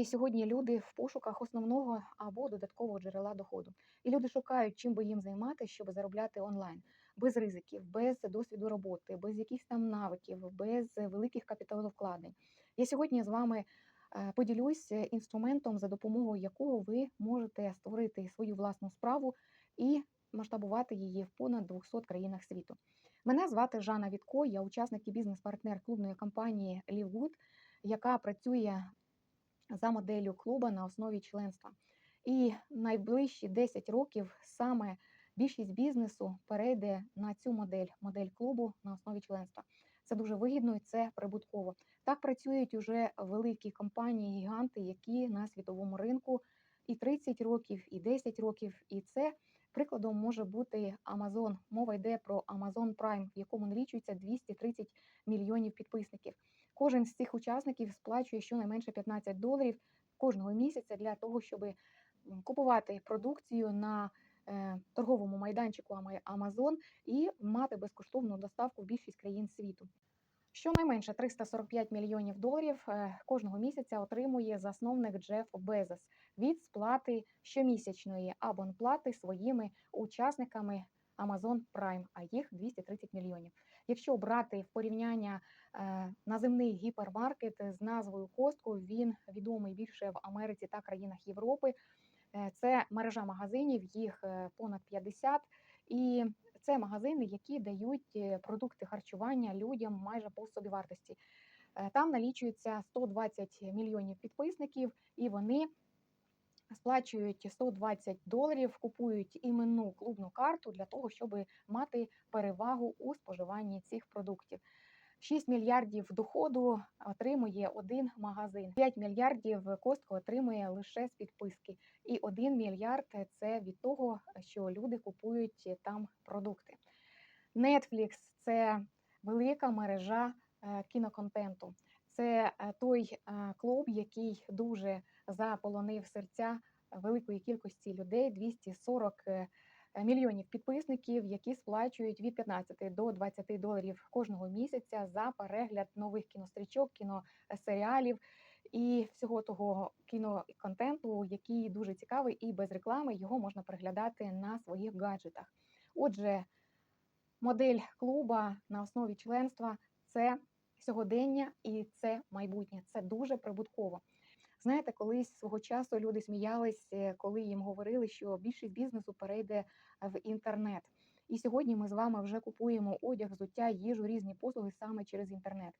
Насправді сьогодні люди в пошуках основного або додаткового джерела доходу. І люди шукають, чим би їм займатися, щоб заробляти онлайн, без ризиків, без досвіду роботи, без якихось там навиків, без великих капіталовкладень. Я сьогодні з вами е, поділюсь інструментом, за допомогою якого ви можете створити свою власну справу і масштабувати її в понад 200 країнах світу. Мене звати Жанна Вітко, я учасник і бізнес-партнер клубної компанії LiveGood, яка працює за моделлю клуба на основі членства. І найближчі 10 років саме більшість бізнесу перейде на цю модель, модель клубу на основі членства. Це дуже вигідно і це прибутково. Так працюють уже великі компанії, гіганти, які на світовому ринку і 30 років, і 10 років. І це прикладом може бути Amazon. Мова йде про Amazon Prime, в якому налічується 230 мільйонів підписників. Кожен з цих учасників сплачує щонайменше 15 доларів кожного місяця для того, щоб купувати продукцію на е, торговому майданчику Amazon і мати безкоштовну доставку в більшість країн світу. Щонайменше 345 мільйонів доларів е, кожного місяця отримує засновник Джеф Безос від сплати щомісячної абонплати своїми учасниками Amazon Prime, а їх 230 мільйонів. Якщо брати в порівняння е, наземний гіпермаркет з назвою Костко, він відомий більше в Америці та країнах Європи. Е, Це мережа магазинів, їх е, понад 50. І це магазини, які дають продукти харчування людям майже по собівартості. Там налічується 120 мільйонів підписників, і вони сплачують 120 доларів, купують іменну клубну карту для того, щоб мати перевагу у споживанні цих продуктів. 6 мільярдів доходу отримує один магазин. 5 мільярдів Костко отримує лише з підписки. І 1 мільярд це від того, що люди купують там продукти. Netflix – це велика мережа е, кіноконтенту. Це е, той е, клуб, який дуже заполонив серця великої кількості людей 240 е, мільйонів підписників, які сплачують від 15 до 20 доларів кожного місяця за перегляд нових кінострічок, кіносеріалів і всього того кіноконтенту, який дуже цікавий і без реклами його можна переглядати на своїх гаджетах. Отже, модель клуба на основі членства це сьогодення і це майбутнє. Це дуже прибутково. Знаєте, колись свого часу люди сміялись, е, коли їм говорили, що більшість бізнесу перейде в інтернет. І сьогодні ми з вами вже купуємо одяг, взуття, їжу, різні послуги саме через інтернет.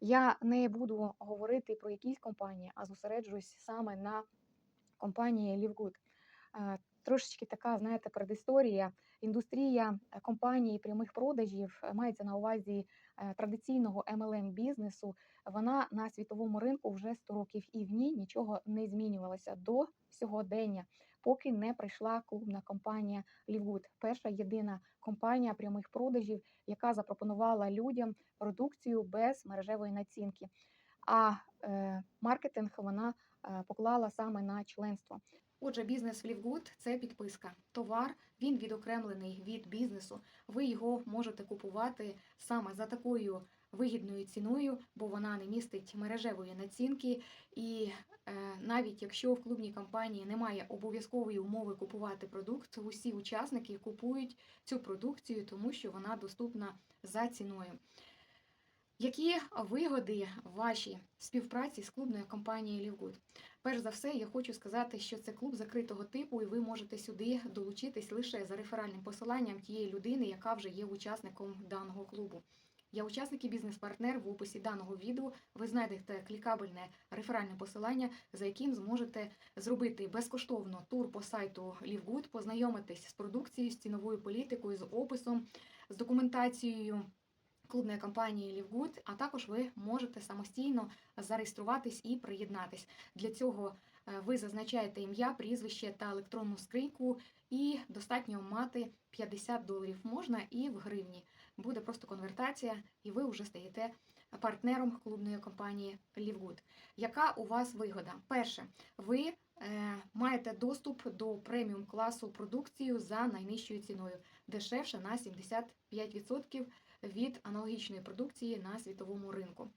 Я не буду говорити про якісь компанії, а зосереджуюсь саме на компанії LiveGood. Трошечки така, знаєте, предісторія. Індустрія е, компанії прямих продажів е, мається на увазі е, традиційного MLM бізнесу. Вона на світовому ринку вже 100 років, і в ній нічого не змінювалося до сьогодення, поки не прийшла клубна компанія LiveGood. Перша єдина компанія прямих продажів, яка запропонувала людям продукцію без мережевої націнки. А е, маркетинг вона е, поклала саме на членство. Отже, бізнес в Лівгуд це підписка. Товар він відокремлений від бізнесу. Ви його можете купувати саме за такою вигідною ціною, бо вона не містить мережевої націнки. І е, навіть якщо в клубній компанії немає обов'язкової умови купувати продукт, усі учасники купують цю продукцію, тому що вона доступна за ціною. Які вигоди ваші співпраці з клубною компанією Лівгуд? Перш за все, я хочу сказати, що це клуб закритого типу, і ви можете сюди долучитись лише за реферальним посиланням тієї людини, яка вже є учасником даного клубу. Я учасник і бізнес-партнер в описі даного відео. Ви знайдете клікабельне реферальне посилання, за яким зможете зробити безкоштовно тур по сайту Лівгуд, познайомитись з продукцією, з ціновою політикою, з описом, з документацією клубної компанії Лівгуд, а також ви можете самостійно зареєструватись і приєднатись. Для цього е, ви зазначаєте ім'я, прізвище та електронну скриньку, і достатньо мати 50 доларів можна і в гривні. Буде просто конвертація, і ви вже стаєте партнером клубної компанії Лівгуд. Яка у вас вигода? Перше, ви е, маєте доступ до преміум класу продукцію за найнижчою ціною, дешевше на 75% від аналогічної продукції на світовому ринку.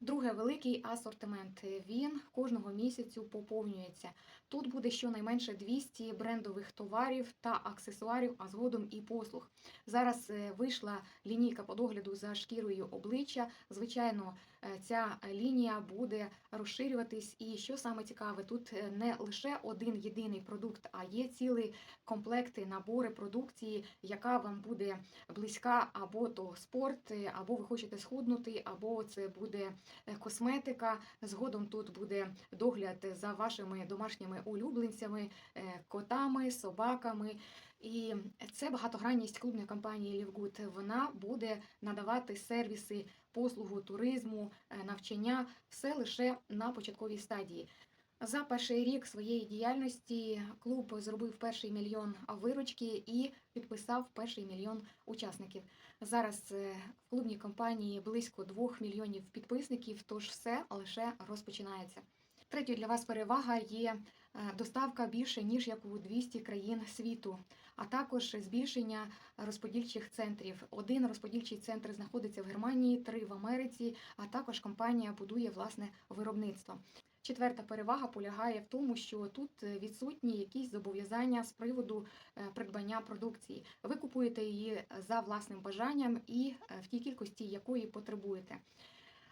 Друге, великий асортимент. Він кожного місяцю поповнюється. Тут буде щонайменше 200 брендових товарів та аксесуарів, а згодом і послуг. Зараз е, вийшла лінійка по догляду за шкірою обличчя. Звичайно, ця лінія буде розширюватись. І що саме цікаве, тут е, не лише один єдиний продукт, а є цілі комплекти, набори продукції, яка вам буде близька або то спорт, е, або ви хочете схуднути, або це буде е, косметика. Згодом тут буде догляд за вашими домашніми улюбленцями, е, котами, собаками. І це багатогранність клубної компанії Лівгуд. Вона буде надавати сервіси, послугу туризму, е, навчання, все лише на початковій стадії. За перший рік своєї діяльності клуб зробив перший мільйон виручки і підписав перший мільйон учасників. Зараз е, в клубній компанії близько 2 мільйонів підписників, тож все лише розпочинається. Третьою для вас перевага є доставка більше ніж як у 200 країн світу, а також збільшення розподільчих центрів. Один розподільчий центр знаходиться в Германії, три в Америці, а також компанія будує власне виробництво. Четверта перевага полягає в тому, що тут е, відсутні якісь зобов'язання з приводу е, придбання продукції. Ви купуєте її за власним бажанням і е, в тій кількості, якої потребуєте.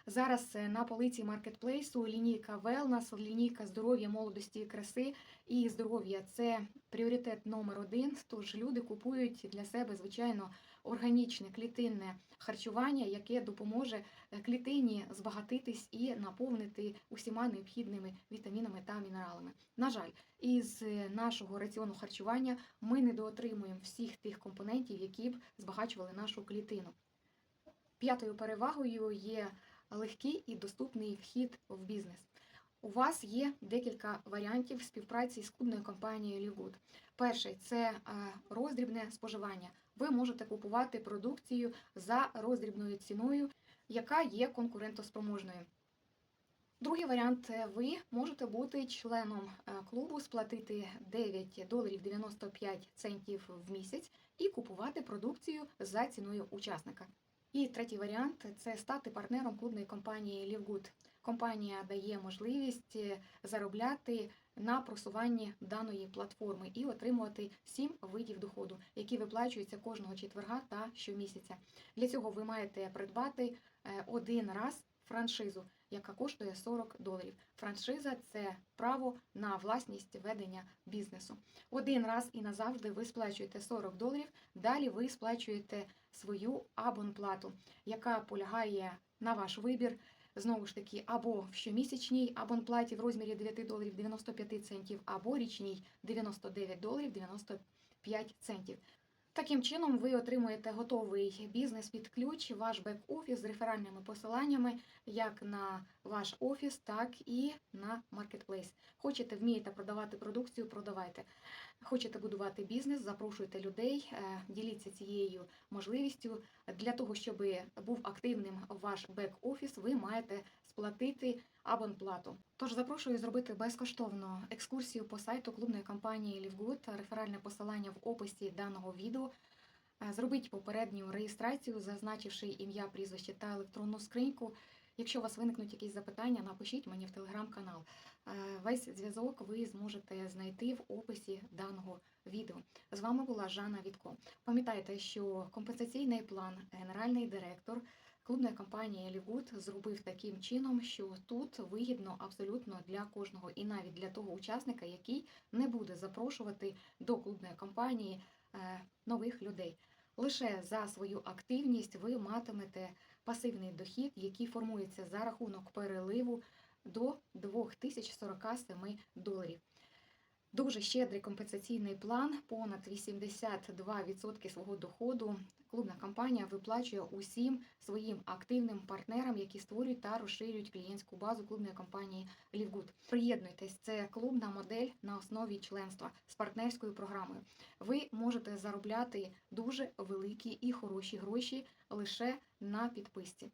Зараз е, на полиці маркетплейсу лінійка Wellness, лінійка здоров'я, молодості і краси і здоров'я це пріоритет номер один. Тож люди купують для себе звичайно органічне клітинне харчування, яке допоможе е, клітині збагатитись і наповнити усіма необхідними вітамінами та мінералами. На жаль, із е, нашого раціону харчування ми недоотримуємо всіх тих компонентів, які б збагачували нашу клітину. П'ятою перевагою є легкий і доступний вхід в бізнес. У вас є декілька варіантів співпраці з клубною компанією Лівгуд. Перший це е, роздрібне споживання. Ви можете купувати продукцію за роздрібною ціною, яка є конкурентоспроможною. Другий варіант ви можете бути членом е, клубу, сплатити 9 доларів 95 центів в місяць і купувати продукцію за ціною учасника. І третій варіант це стати партнером клубної компанії Лівгуд. Компанія дає можливість е, заробляти на просуванні даної платформи і отримувати сім видів доходу, які виплачуються кожного четверга та щомісяця. Для цього ви маєте придбати е, один раз франшизу, яка коштує 40 доларів. Франшиза це право на власність ведення бізнесу. Один раз і назавжди ви сплачуєте 40 доларів. Далі ви сплачуєте свою абонплату, яка полягає на ваш вибір. Знову ж таки, або в щомісячній абонплаті в розмірі 9 доларів 95 центів, або річній 99 доларів 95 центів. Таким чином, ви отримуєте готовий бізнес під ключ, ваш бек-офіс з реферальними посиланнями як на ваш офіс, так і на маркетплейс. Хочете, вмієте продавати продукцію, продавайте. Хочете будувати бізнес, запрошуйте людей, е, діліться цією можливістю. Для того, щоб був активним ваш бек-офіс, ви маєте сплатити абонплату. Тож запрошую зробити безкоштовну екскурсію по сайту клубної компанії Livegood, реферальне посилання в описі даного відео. Е, Зробіть попередню реєстрацію, зазначивши ім'я, прізвище та електронну скриньку. Якщо у вас виникнуть якісь запитання, напишіть мені в телеграм-канал. Е, Весь зв'язок ви зможете знайти в описі даного відео. З вами була Жанна Вітко. Пам'ятайте, що компенсаційний план генеральний директор клубної компанії Лівгуд зробив таким чином, що тут вигідно абсолютно для кожного, і навіть для того учасника, який не буде запрошувати до клубної компанії е, нових людей. Лише за свою активність ви матимете пасивний дохід, який формується за рахунок переливу до 2047 доларів. Дуже щедрий компенсаційний план, понад 82% свого доходу. Клубна компанія виплачує усім своїм активним партнерам, які створюють та розширюють клієнтську базу клубної компанії Лівгуд. Приєднуйтесь, це клубна модель на основі членства з партнерською програмою. Ви можете заробляти дуже великі і хороші гроші лише на підписці.